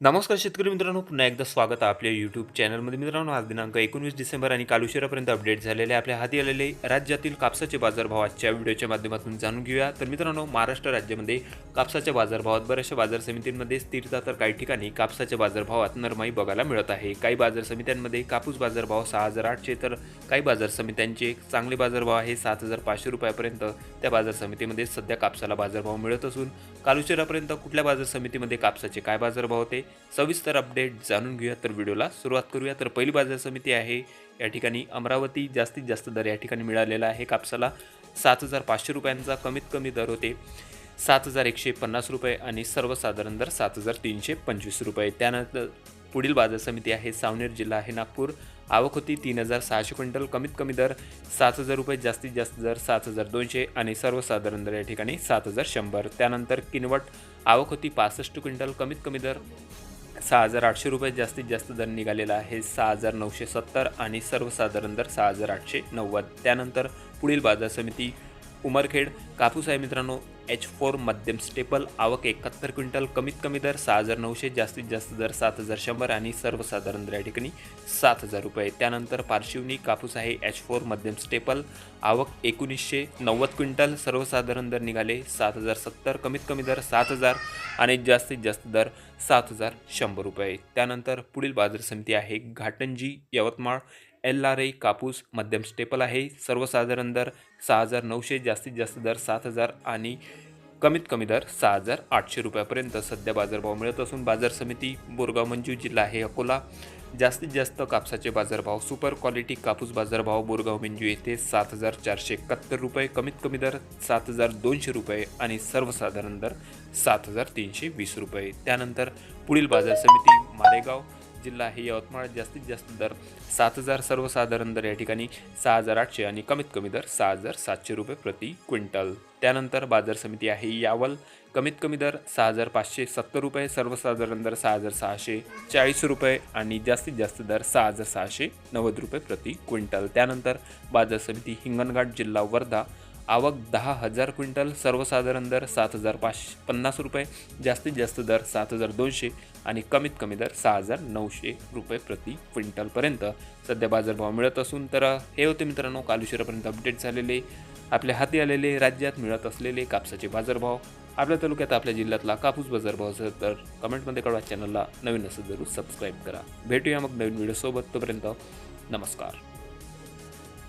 नमस्कार शेतकरी मित्रांनो पुन्हा एकदा स्वागत आहे आपल्या यूट्यूब चॅनलमध्ये मित्रांनो आज दिनांक एकोणवीस डिसेंबर आणि काल उशिरापर्यंत अपडेट झालेले आपल्या हाती आलेले राज्यातील कापसाचे बाजारभाव आजच्या व्हिडिओच्या माध्यमातून जाणून घेऊया. तर मित्रांनो महाराष्ट्र राज्यामध्ये कापसाच्या बाजारभावात बऱ्याचशा बाजार समितींमध्ये स्थिरता तर काही ठिकाणी कापसाच्या बाजारभावात नरमाई बघायला मिळत आहे. काही बाजार समित्यांमध्ये कापूस बाजारभाव सहा हजार आठशे तर काही बाजार समित्यांचे चांगले बाजारभाव आहे सात हजार पाचशे रुपयापर्यंत. त्या बाजार समितीमध्ये सध्या कापसाला बाजारभाव मिळत असून काल उशिरापर्यंत कुठल्या बाजार समितीमध्ये कापसाचे काय बाजारभाव होते? सविस्तर अपडेट जाणून घेऊया तर व्हिडिओला सुरुवात करूया. तर पहिली बाजार समिती आहे या ठिकाणी अमरावती जास्तीत जास्त दर या ठिकाणी मिळालेला आहे. कापसाला सात हजार पाचशे रुपयांचा कमीत कमी दर होते. सात हजार एकशे पन्नास रुपये आणि सर्वसाधारण दर सात हजार तीनशे पंचवीस रुपये. त्यानंतर पुढील बाजार समिती आहे सावनेर जिल्हा आहे नागपूर. आवक होती तीन हजार सहाशे क्विंटल कमीत कमी दर सात हजार रुपये जास्तीत जास्त दर सात हजार दोनशे आणि सर्वसाधारण दर या ठिकाणी सात हजार शंभर. त्यानंतर किनवट आवक होती पासष्ट क्विंटल कमीत कमी दर सहा हजार आठशे रुपये जास्तीत जास्त दर निघालेला आहे सहा हजार नऊशे सत्तर आणि सर्वसाधारण दर सहा हजार आठशे नव्वद. त्यानंतर पुढील बाजार समिती उमरखेड कापूस आहे मित्रांनो एच फोर मध्यम स्टेपल आवक एकाहत्तर क्विंटल कमीत कमी दर सहा हजार नऊशे जास्तीत जास्त दर सात हजार शंभर आणि सर्वसाधारण दर या ठिकाणी सात हजार रुपये. त्यानंतर पार्शिवनी कापूस आहे एच फोर मध्यम स्टेपल आवक एकोणीसशे नव्वद क्विंटल सर्वसाधारण दर निघाले सात हजार सत्तर कमीत कमी दर सात हजार आणि जास्तीत जास्त दर सात हजार शंभर रुपये. त्यानंतर पुढील बाजार समिती आहे Ghatanji Yavatmal L R A कापूस मध्यम स्टेपल आहे. सर्वसाधारण दर सहा हजार नऊशे जास्तीत जास्त दर सात हजार आणि कमीत कमी दर सहा हजार आठशे रुपयापर्यंत सध्या बाजारभाव मिळत असून बाजार समिती बोरगाव मंजू जिल्हा आहे अकोला. जास्तीत जास्त कापसाचे बाजारभाव सुपर क्वालिटी कापूस बाजारभाव बोरगाव मंजू येथे सात हजार चारशे एकाहत्तर रुपये कमीत कमी दर सात हजार दोनशे रुपये आणि सर्वसाधारण दर सात हजार तीनशे वीस रुपये. त्यानंतर पुढील बाजार समिती मारेगाव जिल्हा आहे यवतमाळ जास्तीत जास्त दर सात हजार सर्वसाधारण दर या ठिकाणी सहा हजार आठशे आणि कमीत कमी दर सहा हजार सातशे रुपये प्रति क्विंटल. त्यानंतर बाजार समिती आहे यावल. कमीत कमी दर सहा हजार पाचशे सत्तर रुपये सर्वसाधारण दर सहा हजार सहाशे चाळीस रुपये आणि जास्तीत जास्त दर सहा हजार सहाशे नव्वद रुपये प्रति क्विंटल. त्यानंतर बाजार समिती हिंगणघाट जिल्हा वर्धा आवक दहा हजार क्विंटल सर्वसाधारण दर सात हजार पाचशे पन्नास रुपये जास्तीत जास्त दर सात हजार दोनशे आणि कमीत कमी दर सहा हजार नऊशे रुपये प्रति क्विंटलपर्यंत सध्या बाजारभाव मिळत असून तर हे होते मित्रांनो काल उशिरापर्यंत अपडेट झालेले आपल्या हाती आलेले राज्यात मिळत असलेले कापसाचे बाजारभाव. आपल्या तालुक्यात आपल्या जिल्ह्यातला कापूस बाजारभाव असेल तर कमेंटमध्ये कळवा चॅनलला नवीन असेल जरूर सबस्क्राईब करा. भेटूया मग नवीन व्हिडिओसोबत तोपर्यंत नमस्कार.